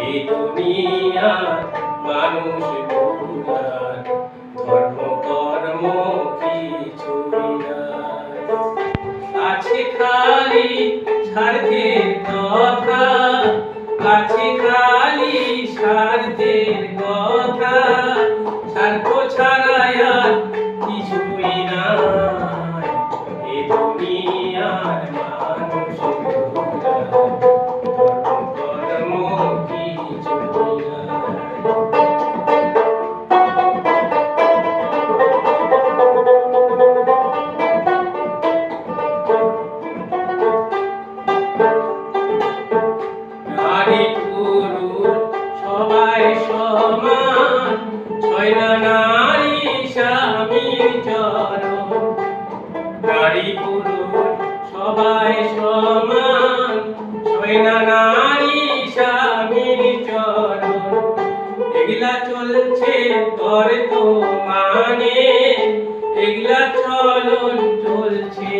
এই দুনিয়ার মানুষগুলার ধর্ম, কর্ম নাই আছে খালি স্বার্থের কথা, আছে খালি স্বার্থের কথা, স্বার্থ ছাড়া আর কিছুই নাই। এ দুনিয়ার সবাই সমান এগুলা চলছে তোর তো মানে এগুলা চলন চলছে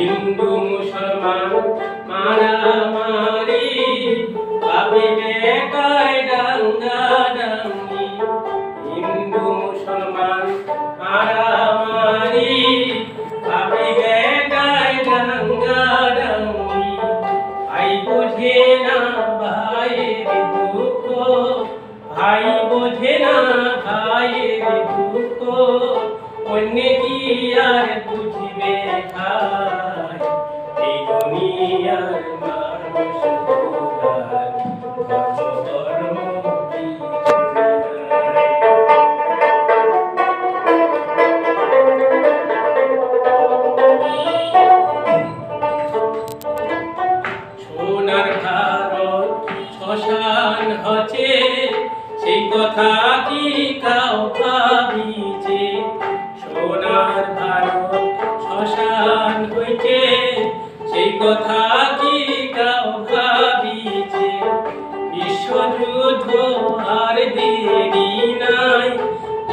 হিন্দু মুসলমান মারামারি বাপে বেটায় ডাঙ্গা ডাঙ্গি হিন্দু মুসলমান মারামারি বাপে বেটায় ডাঙ্গা ডাঙ্গি ভাই বোঝে না ভাইয়ের দুঃখ, ভাই বোঝে না ভাইয়ের দুঃখ। অন্য কি আর বুঝবে ভাই? হচ্ছে সেই কথা কি কাউ ভাবিছে